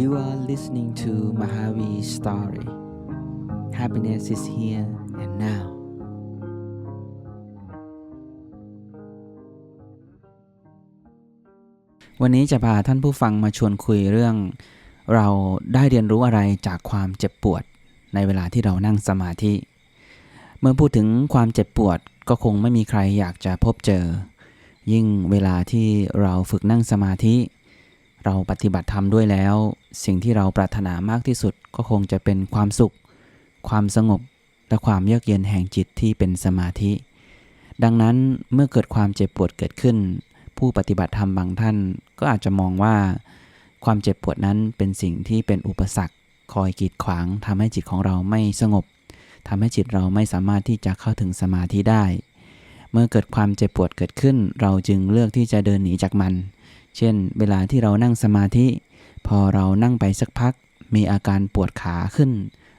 You are listening to Mahavi Story. Happiness is here and now. วันนี้จะพาท่านผู้ฟังมาชวนคุยเรื่อง เราได้เรียนรู้อะไรจากความเจ็บปวดในเวลาที่เรานั่งสมาธิ เมื่อพูดถึงความเจ็บปวดก็คงไม่มีใครอยากจะพบเจอ ยิ่งเวลาที่เราฝึกนั่งสมาธิ เราปฏิบัติธรรมด้วยแล้ว สิ่งที่เราปรารถนามากที่สุดก็คงจะเป็นความสุข ความสงบ และความเยือกเย็นแห่งจิตที่เป็นสมาธิ ดังนั้นเมื่อเกิดความเจ็บปวดเกิดขึ้น ผู้ปฏิบัติธรรมบางท่าน ก็อาจจะมองว่า ความเจ็บปวดนั้นเป็นสิ่งที่เป็นอุปสรรค คอยกีดขวางทำให้จิตของเราไม่สงบทำให้จิตเราไม่สามารถที่จะเข้าถึงสมาธิได้ เมื่อเกิดความเจ็บปวดเกิดขึ้น เราจึงเลือกที่จะเดินหนีจากมัน เช่น เวลาที่เรานั่งสมาธิ พอเรานั่งไปสักพัก มีอาการปวดขาขึ้น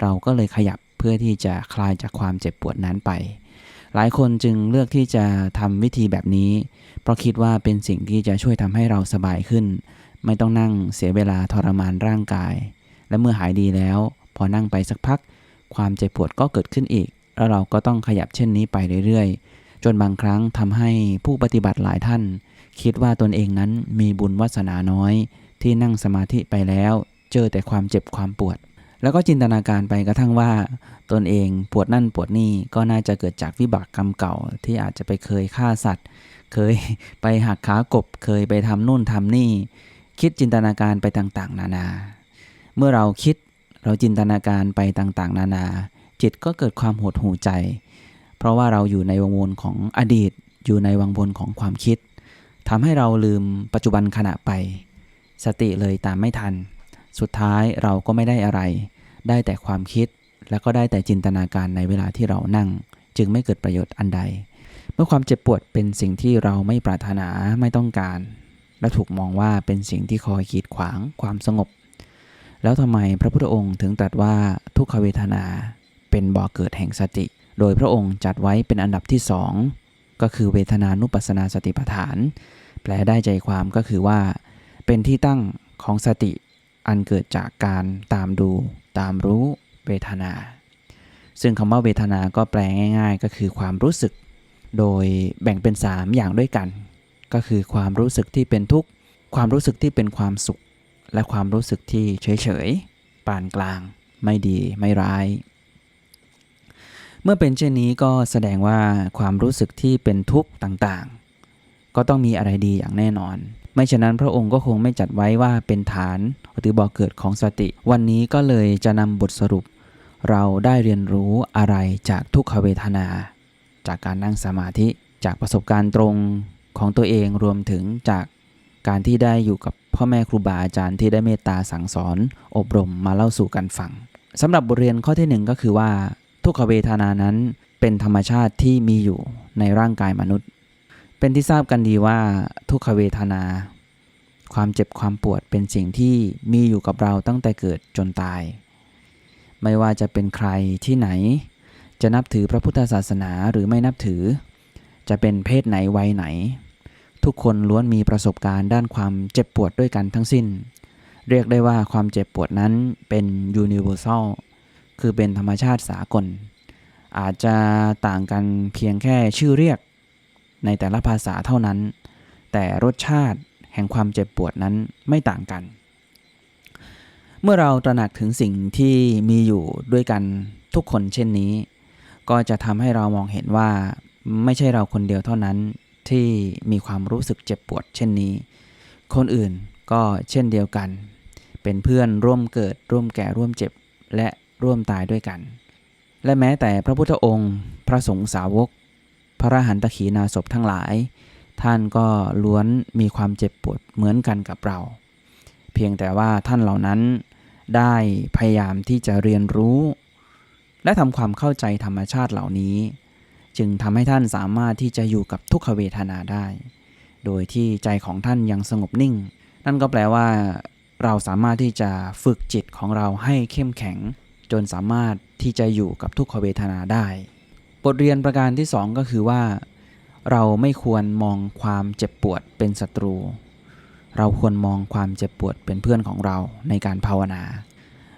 เราก็เลยขยับเพื่อที่จะคลายจากความเจ็บปวดนั้นไป หลายคนจึงเลือกที่จะทำวิธีแบบนี้ เพราะคิดว่าเป็นสิ่งที่จะช่วยทำให้เราสบายขึ้น ไม่ต้องนั่งเสียเวลาทรมานร่างกาย และเมื่อหายดีแล้ว พอนั่งไปสักพัก ความเจ็บปวดก็เกิดขึ้นอีก แล้วเราก็ต้องขยับเช่นนี้ไปเรื่อยๆ จนบางครั้งทำให้ผู้ปฏิบัติหลายท่าน คิดว่าตนเองนั้นมีบุญวาสนาน้อย ที่นั่งสมาธิไปแล้ว เจอแต่ความเจ็บความปวด แล้วก็จินตนาการไปกระทั่งว่า ตนเองปวดนั่นปวดนี่ก็น่าจะเกิดจากวิบากกรรมเก่าที่อาจจะไปเคยฆ่าสัตว์ เคยไปหักขากบ เคยไปทำนู่นทำนี่ คิดจินตนาการไปต่างๆ นานา เมื่อเราคิดเราจินตนาการไปต่างๆ นานา จิตก็เกิดความหดหู่ใจ เพราะว่าเราอยู่ในวงวนของอดีต อยู่ในวังวนของความคิด ทำให้เราลืมปัจจุบันขณะไป สติเลยตามไม่ทัน สุดท้ายเราก็ไม่ได้อะไร ได้แต่ความคิด แล้วก็ได้แต่จินตนาการในเวลาที่เรานั่ง จึงไม่เกิดประโยชน์อันใด เมื่อความเจ็บปวดเป็นสิ่งที่เราไม่ปรารถนาไม่ต้องการ และถูกมองว่าเป็นสิ่งที่คอยกีดขวางความสงบ แล้วทำไมพระพุทธองค์ถึงตรัสว่าทุกขเวทนา เป็นบ่อเกิดแห่งสติ โดยพระองค์จัดไว้เป็นอันดับที่สองก็คือเวทนานุปัสนาสติปัฏฐาน แปลได้ใจความก็คือว่า เป็นที่ตั้งของสติอันเกิดจากการตามดู ตามรู้เวทนา ซึ่งคำว่าเวทนาก็แปลง่าย ๆ ก็คือความรู้สึก โดยแบ่งเป็น 3 อย่างด้วยกัน ก็คือความรู้สึกที่เป็นทุกข์ ความรู้สึกที่เป็นความสุข และความรู้สึกที่เฉยๆปานกลาง ไม่ดีไม่ร้าย เมื่อเป็นเช่นนี้ก็แสดงว่าความรู้สึกที่เป็นทุกข์ต่างๆ ก็ต้องมีอะไรดีอย่างแน่นอน ไม่ฉะนั้นพระองค์ก็คงไม่จัดไว้ว่าเป็นฐานหรือบ่อเกิดของสติ วันนี้ก็เลยจะนำบทสรุป เราได้เรียนรู้อะไรจากทุกขเวทนา จากการนั่งสมาธิจากประสบการณ์ตรงของตัวเองรวมถึงจากการที่ได้อยู่กับพ่อแม่ครูบาอาจารย์ที่ได้เมตตาสั่งสอน อบรมมาเล่าสู่กันฟังสำหรับบทเรียนข้อที่หนึ่งก็คือว่า ทุกขเวทนานั้นเป็นธรรมชาติที่มีอยู่ในร่างกายมนุษย์ เป็นที่ทราบกันดีว่าทุกขเวทนา ความเจ็บความปวดเป็นสิ่งที่มีอยู่กับเราตั้งแต่เกิดจนตาย ไม่ว่าจะเป็นใครที่ไหน จะนับถือพระพุทธศาสนาหรือไม่นับถือ จะเป็นเพศไหนวัยไหน ทุกคนล้วนมีประสบการณ์ด้านความเจ็บปวดด้วยกันทั้งสิ้น เรียกได้ว่าความเจ็บปวดนั้นเป็น universal คือเป็นธรรมชาติสากล อาจจะต่างกันเพียงแค่ชื่อเรียก ในแต่ละภาษาเท่านั้น แต่รสชาติแห่งความเจ็บปวดนั้นไม่ต่างกัน เมื่อเราตระหนักถึงสิ่งที่มีอยู่ด้วยกันทุกคนเช่นนี้ ก็จะทำให้เรามองเห็นว่าไม่ใช่เราคนเดียวเท่านั้นที่มีความรู้สึกเจ็บปวดเช่นนี้ คนอื่นก็เช่นเดียวกัน เป็นเพื่อนร่วมเกิดร่วมแก่ร่วมเจ็บและร่วมตายด้วยกัน และแม้แต่พระพุทธองค์ พระสงฆ์สาวก พระหันตขีนาศพทั้งหลาย ท่านก็ล้วนมีความเจ็บปวดเหมือนกันกับเรา เพียงแต่ว่าท่านเหล่านั้นได้พยายามที่จะเรียนรู้ และทำความเข้าใจธรรมชาติเหล่านี้ จึงทำให้ท่านสามารถที่จะอยู่กับทุกขเวทนาได้ โดยที่ใจของท่านยังสงบนิ่ง นั่นก็แปลว่า เราสามารถที่จะฝึกจิตของเราให้เข้มแข็ง จนสามารถที่จะอยู่กับทุกขเวทนาได้ บทเรียนประการที่สองก็คือว่า เราไม่ควรมองความเจ็บปวดเป็นศัตรู เราควรมองความเจ็บปวดเป็นเพื่อนของเราในการภาวนา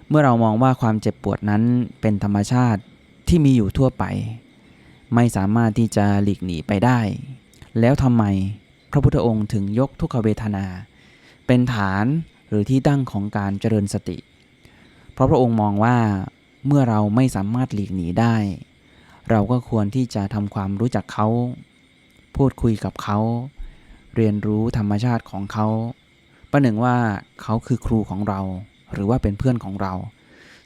เมื่อเรามองว่าความเจ็บปวดนั้นเป็นธรรมชาติที่มีอยู่ทั่วไป ไม่สามารถที่จะหลีกหนีไปได้ แล้วทำไมพระพุทธองค์ถึงยกทุกขเวทนา เป็นฐานหรือที่ตั้งของการเจริญสติ เพราะพระองค์มองว่าเมื่อเราไม่สามารถหลีกหนีได้ เราก็ควรที่จะทำความรู้จักเขา พูดคุยกับเขา เรียนรู้ธรรมชาติของเขาประหนึ่งว่าเขาคือครูของเรา หรือว่าเป็นเพื่อนของเรา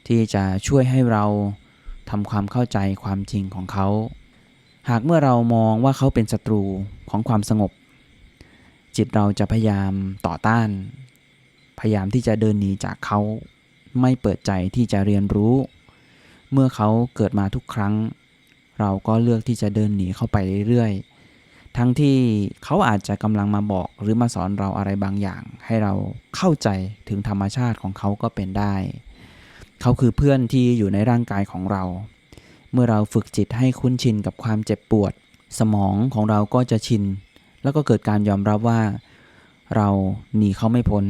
ที่จะช่วยให้เราทำความเข้าใจความจริงของเขา หากเมื่อเรามองว่าเขาเป็นศัตรูของความสงบ จิตเราจะพยายามต่อต้าน พยายามที่จะเดินหนีจากเขา ไม่เปิดใจที่จะเรียนรู้ เมื่อเขาเกิดมาทุกครั้ง เราก็เลือกที่จะเดินหนีเข้าไปเรื่อยๆ ทั้งที่เขาอาจจะกำลังมาบอกหรือมาสอนเราอะไรบางอย่าง ให้เราเข้าใจถึงธรรมชาติของเขาก็เป็นได้ เขาคือเพื่อนที่อยู่ในร่างกายของเรา เมื่อเราฝึกจิตให้คุ้นชินกับความเจ็บปวด สมองของเราก็จะชิน แล้วก็เกิดการยอมรับว่า เราหนีเขาไม่พ้น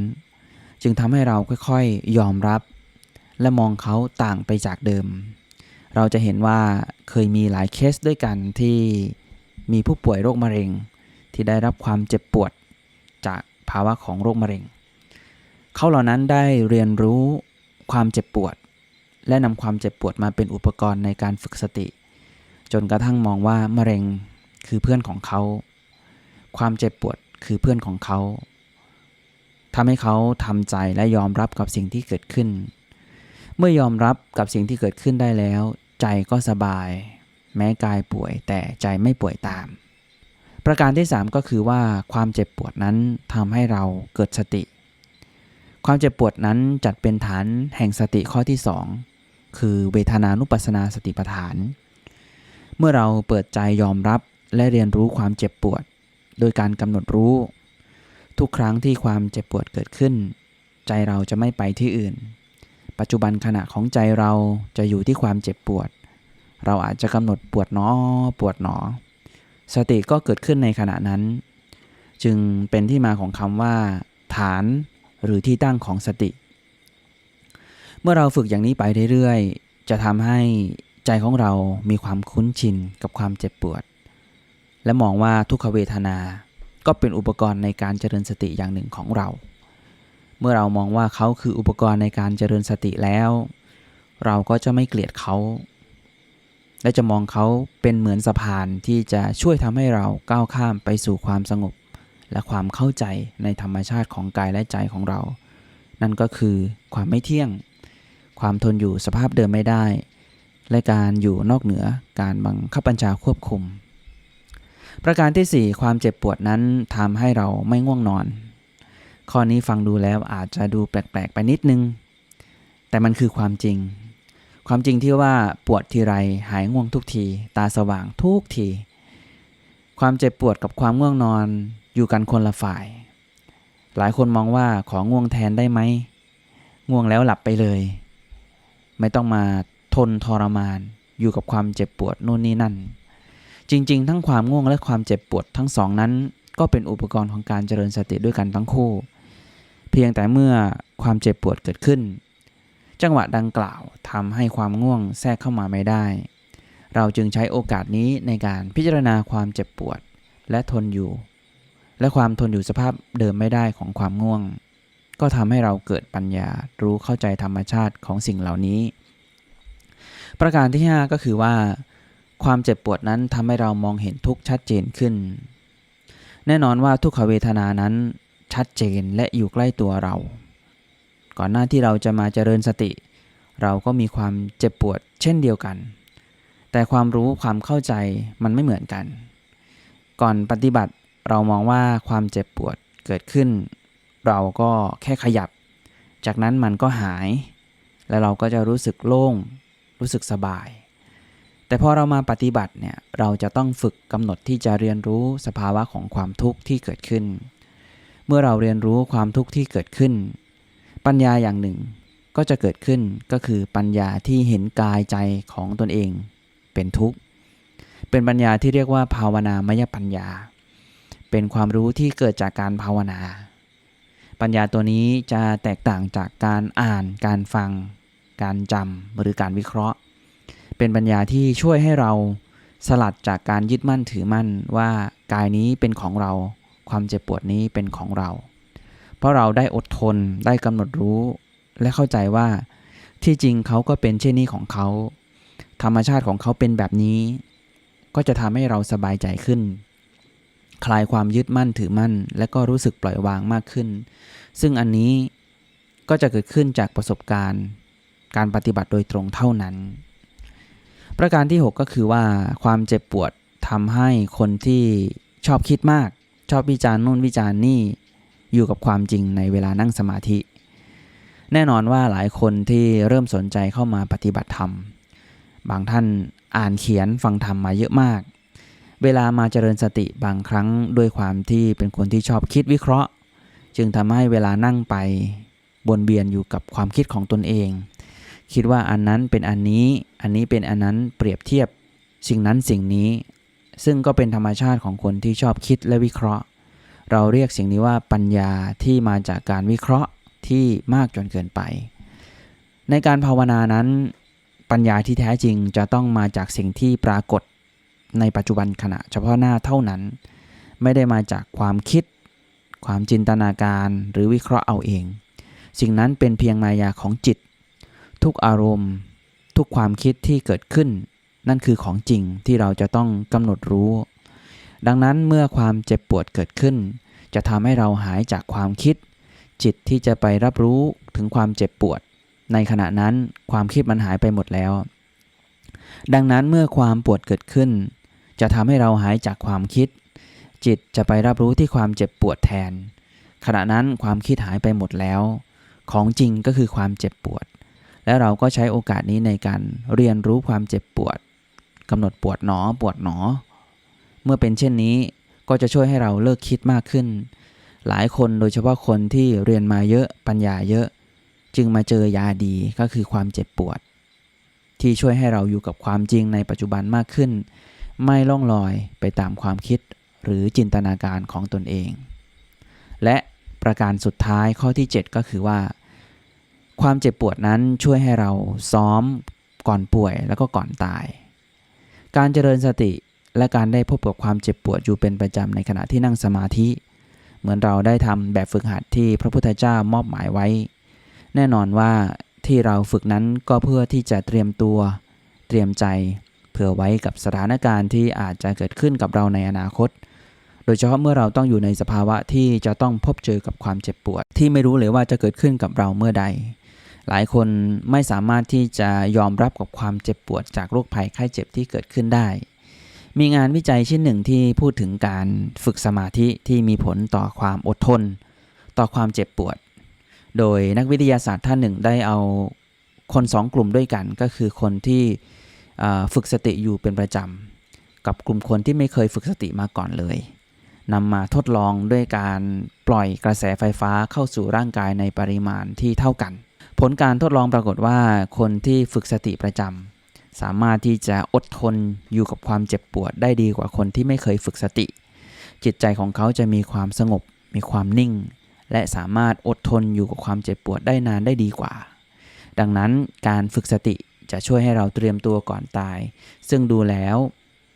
จึงทำให้เราค่อยๆ ยอมรับ และมองเขาต่างไปจากเดิม เราจะเห็นว่าเคยมีหลายเคสด้วยกันที่มีผู้ป่วยโรคมะเร็ง ที่ได้รับความเจ็บปวดจากภาวะของโรคมะเร็ง เขาเหล่านั้นได้เรียนรู้ความเจ็บปวด และนำความเจ็บปวดมาเป็นอุปกรณ์ในการฝึกสติ จนกระทั่งมองว่ามะเร็งคือเพื่อนของเขา ความเจ็บปวดคือเพื่อนของเขาทำให้เขาทำใจและยอมรับกับสิ่งที่เกิดขึ้น เมื่อยอมรับกับสิ่งที่เกิดขึ้นได้แล้ว ใจก็สบาย แม้กายป่วยแต่ใจไม่ป่วยตาม ประการที่ 3 ก็คือว่าความเจ็บปวดนั้นทำให้เราเกิดสติ ความเจ็บปวดนั้นจัดเป็นฐานแห่งสติข้อที่ 2 คือเวทนานุปัสนาสติปัฏฐาน เมื่อเราเปิดใจยอมรับและเรียนรู้ความเจ็บปวด โดยการกำหนดรู้ ทุกครั้งที่ความเจ็บปวดเกิดขึ้น ใจเราจะไม่ไปที่อื่น ปัจจุบันขณะของใจเราจะอยู่ที่ความเจ็บปวด เราอาจจะกำหนดปวดหนอปวดหนอ สติก็เกิดขึ้นในขณะนั้น จึงเป็นที่มาของคำว่า ฐานหรือที่ตั้งของสติ เมื่อเราฝึกอย่างนี้ไปเรื่อยๆ จะทำให้ใจของเรามีความคุ้นชินกับความเจ็บปวด และมองว่าทุกขเวทนา ก็เป็นอุปกรณ์ในการเจริญสติอย่างหนึ่งของเรา เมื่อเรามองว่าเขาคืออุปกรณ์ในการเจริญสติแล้ว เราก็จะไม่เกลียดเขา และจะมองเขาเป็นเหมือนสะพานที่จะช่วยทำให้เราก้าวข้ามไปสู่ความสงบ และความเข้าใจในธรรมชาติของกายและใจของเรา นั่นก็คือความไม่เที่ยง ความทนอยู่สภาพเดิมไม่ได้ และการอยู่นอกเหนือการบังคับบัญชาควบคุม ประการที่ 4 ความเจ็บปวดนั้นทำให้เราไม่ง่วงนอน ข้อนี้ฟังดูแล้วอาจจะดูแปลกๆ ไปนิดนึง แต่มันคือความจริง ความจริงที่ว่าปวดทีไรหายง่วงทุกที ตาสว่างทุกที ความเจ็บปวดกับความง่วงนอนอยู่กันคนละฝ่าย หลายคนมองว่าของง่วงแทนได้ไหม ง่วงแล้วหลับไปเลย ไม่ต้องมาทนทรมาน อยู่กับความเจ็บปวดนู่นนี่นั่น จริง ๆ ทั้งความง่วงและความเจ็บปวดทั้งสองนั้นก็เป็นอุปกรณ์ของการเจริญสติด้วยกันทั้งคู่ พียงแต่เมื่อความเจ็บปวดเกิดขึ้น จังหวะดังกล่าวทำให้ความง่วงแทรกเข้ามาไม่ได้ เราจึงใช้โอกาสนี้ในการพิจารณาความเจ็บปวดและทนอยู่ และความทนอยู่สภาพเดิมไม่ได้ของความง่วง ก็ทำให้เราเกิดปัญญารู้เข้าใจธรรมชาติของสิ่งเหล่านี้ ประการที่ 5 ก็คือว่า ความเจ็บปวดนั้นทำให้เรามองเห็นทุกข์ชัดเจนขึ้น แน่นอนว่าทุกขเวทนานั้น ชัดเจนและอยู่ใกล้ตัวเรา ก่อนหน้าที่เราจะมาเจริญสติ เราก็มีความเจ็บปวดเช่นเดียวกัน แต่ความรู้ความเข้าใจมันไม่เหมือนกัน ก่อนปฏิบัติเรามองว่าความเจ็บปวดเกิดขึ้น เราก็แค่ขยับ จากนั้นมันก็หาย แล้วเราก็จะรู้สึกโล่ง รู้สึกสบาย แต่พอเรามาปฏิบัติเนี่ยเราจะต้องฝึกกำหนดที่จะเรียนรู้สภาวะของความทุกข์ที่เกิดขึ้น เมื่อเราเรียนรู้ความทุกข์ที่เกิดขึ้น ปัญญาอย่างหนึ่งก็จะเกิดขึ้นก็คือปัญญาที่เห็นกายใจของตนเอง เป็นทุกข์ เป็นปัญญาที่เรียกว่าภาวนามยปัญญา เป็นความรู้ที่เกิดจากการภาวนา ปัญญาตัวนี้จะแตกต่างจากการอ่าน การฟัง การจำหรือการวิเคราะห์ เป็นปัญญาที่ช่วยให้เราสลัดจากการยึดมั่นถือมั่นว่ากายนี้เป็นของเรา ความเจ็บปวดนี้เป็นของเรา เพราะเราได้อดทนได้กำหนดรู้และเข้าใจว่า ที่จริงเขาก็เป็นเช่นนี้ของเขา ธรรมชาติของเขาเป็นแบบนี้ ก็จะทำให้เราสบายใจขึ้น คลายความยึดมั่นถือมั่น และก็รู้สึกปล่อยวางมากขึ้น ซึ่งอันนี้ก็จะเกิดขึ้นจากประสบการณ์ การปฏิบัติโดยตรงเท่านั้น ประการที่ 6 ก็คือว่าความเจ็บปวดทำให้คนที่ชอบคิดมาก ชอบวิจารณ์นู่นวิจารณ์นี่อยู่กับความจริงในเวลานั่งสมาธิ แน่นอนว่าหลายคนที่เริ่มสนใจเข้ามาปฏิบัติธรรม บางท่านอ่านเขียนฟังธรรมมาเยอะมาก เวลามาเจริญสติบางครั้งด้วยความที่เป็นคนที่ชอบคิดวิเคราะห์ จึงทำให้เวลานั่งไปบนเบียนอยู่กับความคิดของตนเอง คิดว่าอันนั้นเป็นอันนี้ อันนี้เป็นอันนั้นเปรียบเทียบสิ่งนั้นสิ่งนี้ ซึ่งก็เป็นธรรมชาติของคนที่ชอบคิดและวิเคราะห์ เราเรียกสิ่งนี้ว่าปัญญาที่มาจากการวิเคราะห์ที่มากจนเกินไป ในการภาวนานั้น ปัญญาที่แท้จริงจะต้องมาจากสิ่งที่ปรากฏในปัจจุบันขณะ เฉพาะหน้าเท่านั้น ไม่ได้มาจากความคิด ความจินตนาการหรือวิเคราะห์เอาเอง สิ่งนั้นเป็นเพียงมายาของจิต ทุกอารมณ์ ทุกความคิดที่เกิดขึ้น นั่นคือของจริงที่เราจะต้องกำหนดรู้ ดังนั้นเมื่อความเจ็บปวดเกิดขึ้น จะทำให้เราหายจากความคิด จิตที่จะไปรับรู้ถึงความเจ็บปวด ในขณะนั้นความคิดมันหายไปหมดแล้ว ดังนั้นเมื่อความปวดเกิดขึ้น จะทำให้เราหายจากความคิด จิตจะไปรับรู้ที่ความเจ็บปวดแทน ขณะนั้นความคิดหายไปหมดแล้ว ของจริงก็คือความเจ็บปวดและเราก็ใช้โอกาสนี้ในการเรียนรู้ความเจ็บปวด กำหนดปวดหนอปวดหนอ เมื่อเป็นเช่นนี้ก็จะช่วยให้เราเลิกคิดมากขึ้น หลายคนโดยเฉพาะคนที่เรียนมาเยอะปัญญาเยอะ จึงมาเจอยาดีก็คือความเจ็บปวด ที่ช่วยให้เราอยู่กับความจริงในปัจจุบันมากขึ้น ไม่ล่องลอยไปตามความคิดหรือจินตนาการของตนเอง และประการสุดท้ายข้อที่ 7 ก็คือว่า ความเจ็บปวดนั้นช่วยให้เราซ้อมก่อนป่วยแล้วก็ก่อนตาย การเจริญสติและการได้พบกับความเจ็บปวดอยู่เป็นประจำในขณะที่นั่งสมาธิ เหมือนเราได้ทำแบบฝึกหัดที่พระพุทธเจ้ามอบหมายไว้ แน่นอนว่าที่เราฝึกนั้นก็เพื่อที่จะเตรียมตัว เตรียมใจ เผื่อไว้กับสถานการณ์ที่อาจจะเกิดขึ้นกับเราในอนาคต โดยเฉพาะเมื่อเราต้องอยู่ในสภาวะที่จะต้องพบเจอกับความเจ็บปวด ที่ไม่รู้เลยว่าจะเกิดขึ้นกับเราเมื่อใด หลายคนไม่สามารถที่จะยอมรับกับความเจ็บปวดจากโรคภัยไข้เจ็บที่เกิดขึ้นได้ มีงานวิจัยชิ้นหนึ่งที่พูดถึงการฝึกสมาธิที่มีผลต่อความอดทน ต่อความเจ็บปวด โดยนักวิทยาศาสตร์ท่านหนึ่งได้เอาคนสองกลุ่มด้วยกันก็คือคนที่ฝึกสติอยู่เป็นประจำกับกลุ่มคนที่ไม่เคยฝึกสติมาก่อนเลยนำมาทดลองด้วยการปล่อยกระแสไฟฟ้าเข้าสู่ร่างกายในปริมาณที่เท่ากัน ผลการทดลองปรากฏว่าคนที่ฝึกสติประจำสามารถที่จะอดทนอยู่กับความเจ็บปวดได้ดีกว่าคนที่ไม่เคยฝึกสติ จิตใจของเขาจะมีความสงบ มีความนิ่ง และสามารถอดทนอยู่กับความเจ็บปวดได้นานได้ดีกว่า ดังนั้นการฝึกสติจะช่วยให้เราเตรียมตัวก่อนตาย ซึ่งดูแล้ว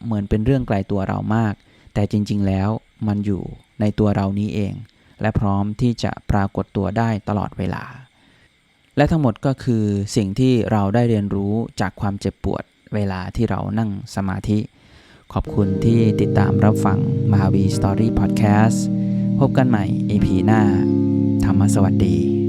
เหมือนเป็นเรื่องไกลตัวเรามาก แต่จริง ๆ แล้วมันอยู่ในตัวเรานี้เอง และพร้อมที่จะปรากฏตัวได้ตลอดเวลา และทั้งหมดก็คือสิ่งที่เราได้เรียนรู้จากความเจ็บปวดเวลาที่เรานั่งสมาธิ ขอบคุณที่ติดตามรับฟังมหาวีสตอรี่พอดแคสต์พบกันใหม่ EP หน้า ธรรมสวัสดี